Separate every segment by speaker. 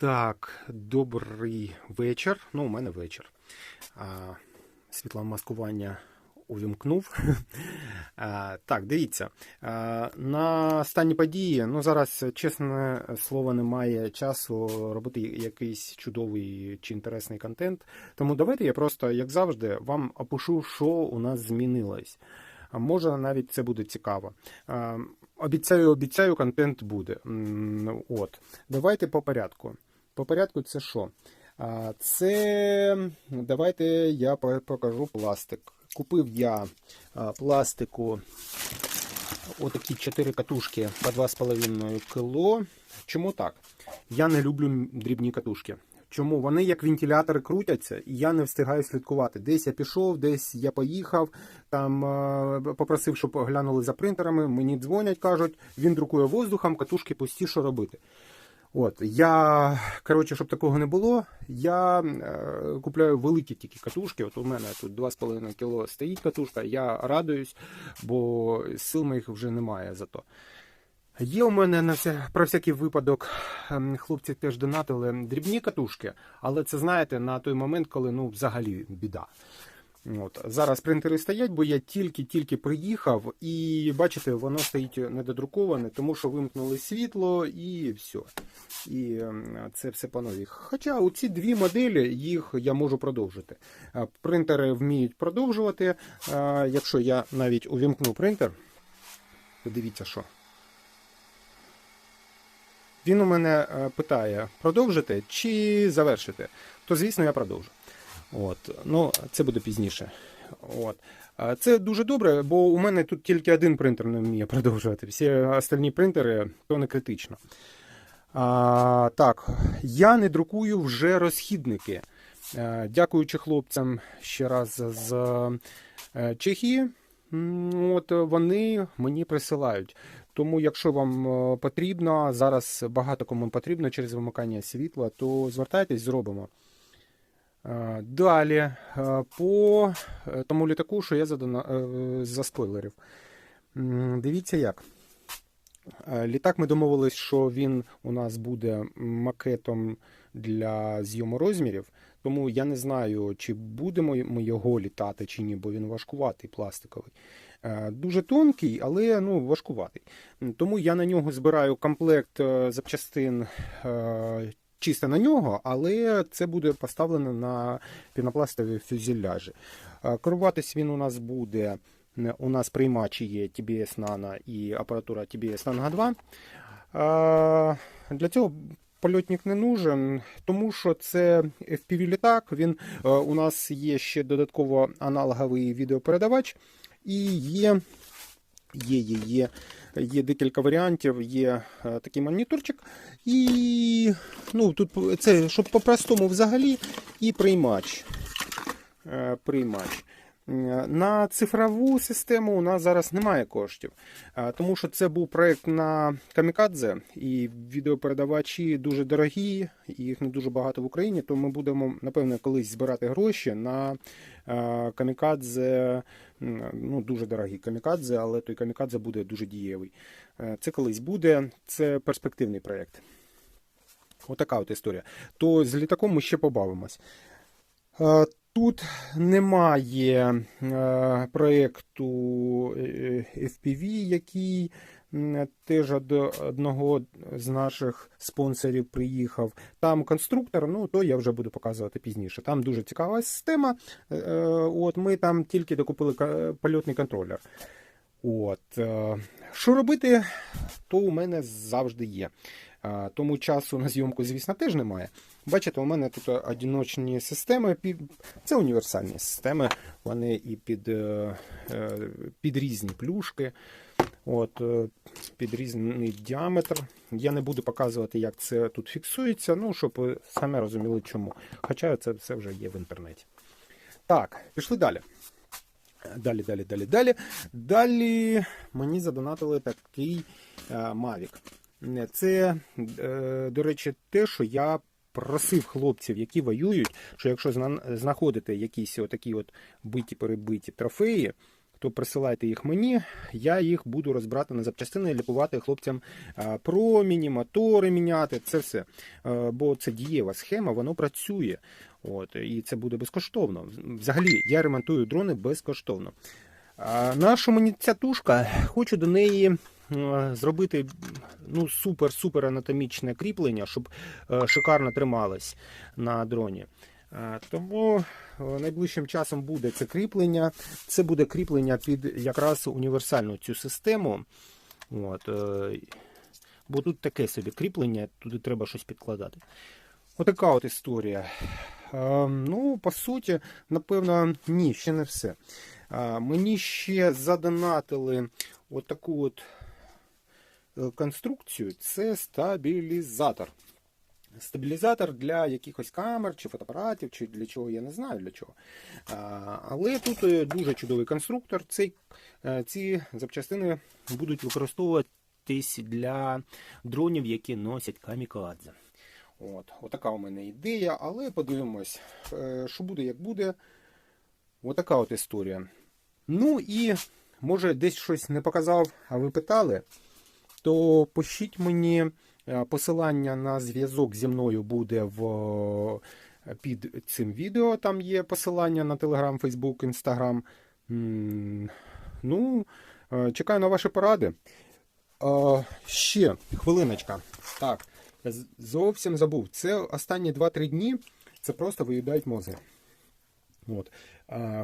Speaker 1: Так, добрий вечір. Ну, у мене вечір. А, світломаскування увімкнув. А, так, дивіться. А, на останні події, ну зараз, чесне слово, немає часу робити якийсь чудовий чи інтересний контент. Тому давайте я просто, як завжди, вам опишу, що у нас змінилось. А може навіть це буде цікаво. А, Обіцяю, обіцяю, контент буде. От. Давайте по порядку. По порядку це що? Це давайте я покажу пластик. Купив я пластику отакі 4 катушки по 2,5 кг. Чому так? Я не люблю дрібні катушки. Чому? Вони як вентилятори крутяться, і я не встигаю слідкувати. Десь я пішов, десь я поїхав, там попросив, щоб глянули за принтерами. Мені дзвонять, кажуть, він друкує воздухом, катушки пусті, що робити. От, я, коротше, щоб такого не було, я е, купляю великі тільки катушки. От у мене тут 2,5 кг стоїть катушка, я радуюсь, бо сил моїх вже немає зато. Є у мене на вся, про всякий випадок, ем, хлопці теж донатили дрібні катушки, але це знаєте на той момент, коли ну взагалі біда. От. Зараз принтери стоять, бо я тільки-тільки приїхав, і бачите, воно стоїть недодруковане, тому що вимкнули світло і все. І це все по новій. Хоча у ці дві моделі їх я можу продовжити. Принтери вміють продовжувати. Якщо я навіть увімкну принтер, то дивіться що. Він у мене е, питає, продовжити чи завершити. То, звісно, я продовжу. От. Ну, це буде пізніше. От. Це дуже добре, бо у мене тут тільки один принтер не вміє продовжувати. Всі остальні принтери то не критично. А, так, я не друкую вже розхідники. Е, Дякуючи хлопцям ще раз з е, Чехії. От вони мені присилають. Тому, якщо вам е, потрібно, зараз багато кому потрібно через вимикання світла, то звертайтесь, зробимо. Е, Далі, е, по е, тому літаку, що я задана, заспойлерив. Дивіться як. Літак ми домовились, що він у нас буде макетом для зйому розмірів. Тому я не знаю, чи будемо ми його літати чи ні, бо він важкуватий, пластиковий. Дуже тонкий, але ну, важкуватий. Тому я на нього збираю комплект запчастин чисто на нього, але це буде поставлено на пінопластові фюзеляжі. Е, Керуватись він у нас буде. е, У нас приймачі є TBS Nano і апаратура TBS Nano 2. Е, Для цього польотник не нужен, тому що це FPV-літак. Він е, у нас є ще додатково аналоговий відеопередавач, і є, є, є, є, є декілька варіантів. Є такий моніторчик, і ну, тут це щоб по-простому взагалі, і приймач. Е, Приймач. Е, На цифрову систему у нас зараз немає коштів, е, тому що це був проект на Камікадзе, і відеопередавачі дуже дорогі, і їх не дуже багато в Україні. То ми будемо, напевно, колись збирати гроші на Камікадзе. Ну, дуже дорогі Камікадзе, але той Камікадзе буде дуже дієвий. Це колись буде, це перспективний проект. Отака от історія. То з літаком ми ще побавимось. Е, Тут немає е, проєкту е, FPV, який теж од одного з наших спонсорів приїхав. Там конструктор, ну то я вже буду показувати пізніше. Там дуже цікава система. От ми там тільки докупили польотний контролер. От. Що робити, то у мене завжди є. Тому часу на зйомку, звісно, теж немає. Бачите, у мене тут одиночні системи. Це універсальні системи, вони і під, е, е, під різні плюшки, от, е, під різний діаметр. Я не буду показувати, як це тут фіксується, ну, щоб ви самі розуміли, чому. Хоча це все вже є в інтернеті. Так, пішли далі. Далі, далі, далі, далі. Далі мені задонатили такий Mavic. Е, Це, е, до речі, те, що я просив хлопців, які воюють, що якщо зна- знаходите якісь отакі от биті-перебиті трофеї, то присилайте їх мені. Я їх буду розбирати на запчастини, ліпувати хлопцям е, проміні, мотори міняти. Це все. Бо це дієва схема, воно працює. От, і це буде безкоштовно. Взагалі, я ремонтую дрони безкоштовно. Наша мені ця тушка, хочу до неї зробити ну, супер-супер анатомічне кріплення, щоб е, шикарно трималось на дроні. Е, Тому е, найближчим часом буде це кріплення. Це буде кріплення під якраз універсальну цю систему. От, е, бо тут таке собі кріплення, туди треба щось підкладати. Отака от історія. Е, Ну, по суті, напевно, ні, ще не все. Е, Мені ще задонатили отаку от е, конструкцію. Це стабілізатор. Стабілізатор для якихось камер чи фотоапаратів, чи для чого, я не знаю для чого. Але тут е, дуже чудовий конструктор. Цей, е, ці запчастини будуть використовуватись для дронів, які носять камікадзе. От, Отака у мене ідея, але подивимось, е, що буде, як буде. Отака от історія. Ну і може десь щось не показав, а ви питали, то пишіть мені. Е, Посилання на зв'язок зі мною буде в, е, під цим відео. Там є посилання на Telegram, Facebook, Instagram. Ну, е, чекаю на ваші поради. Ще хвилиночка. Так, зовсім забув. Це останні 2-3 дні. Це просто виїдають мозги. От.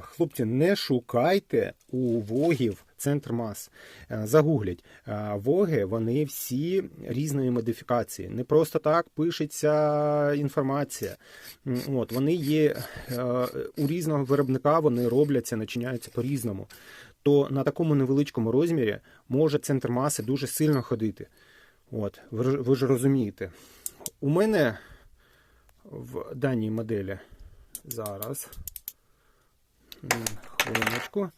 Speaker 1: Хлопці, не шукайте у вогів центр мас. Е, Загугліть. Воги, вони всі різної модифікації. Не просто так пишеться інформація. От, вони є е, у різного виробника, вони робляться, начиняються по-різному. То на такому невеличкому розмірі може центр маси дуже сильно ходити. От, ви, ви ж розумієте. У мене в даній моделі зараз. Хвилиночку.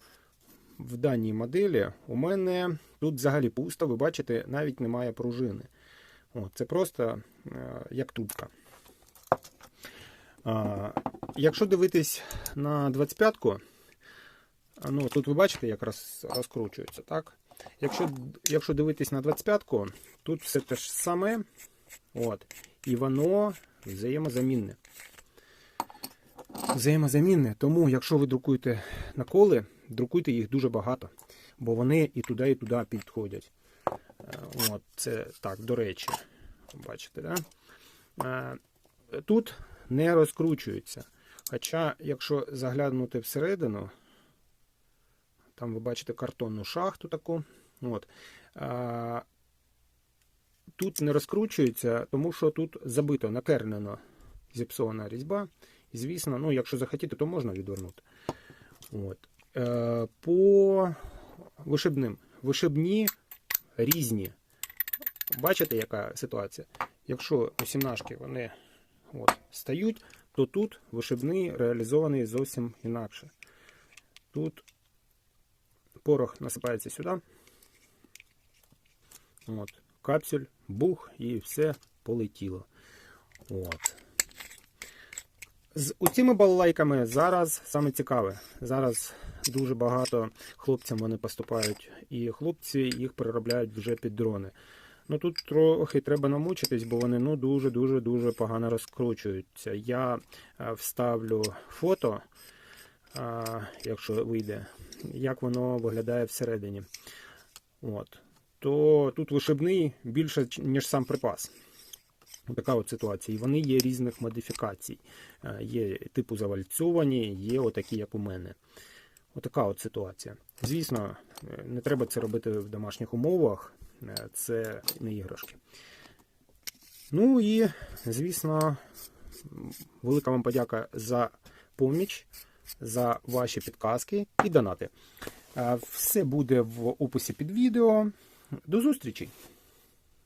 Speaker 1: В даній моделі у мене тут взагалі пусто, ви бачите, навіть немає пружини. О, це просто е, як тубка. Якщо дивитись на 25-ку, ну тут ви бачите, як роз, розкручується, так? Якщо, якщо дивитись на 25-ку, тут все те ж саме. От, і воно взаємозамінне взаємозамінне. Тому, якщо ви друкуєте наколи, друкуйте їх дуже багато, бо вони і туди, і туди підходять. Е, От, це так, до речі, бачите, да? Е, Тут не розкручується. Хоча, якщо заглянути всередину, там ви бачите картонну шахту таку. От, е, Тут не розкручується, тому що тут забито, накернено зіпсована різьба. Звісно, ну, якщо захотіти, то можна відвернути. От. Е, по вишибним. Вишибні різні. Бачите, яка ситуація? Якщо у сімнашки вони от, стають, то тут вишибний реалізований зовсім інакше. Тут порох насипається сюди. От, капсюль, бух і все полетіло. От. З цими балалайками зараз саме цікаве. Зараз дуже багато хлопцям вони поступають, і хлопці їх переробляють вже під дрони. Ну тут трохи треба намучитись, бо вони ну дуже-дуже дуже погано розкручуються. Я е, вставлю фото, е, якщо вийде, як воно виглядає всередині. От. То тут вишибний більше, ніж сам припас. Така от ситуація. І вони є різних модифікацій. Е, Є типу завальцьовані, є отакі, як у мене. Отака от ситуація. Звісно, е, не треба це робити в домашніх умовах. Е, Це не іграшки. Ну і, звісно, велика вам подяка за поміч, за ваші підказки і донати. Все буде в описі під відео. До зустрічі!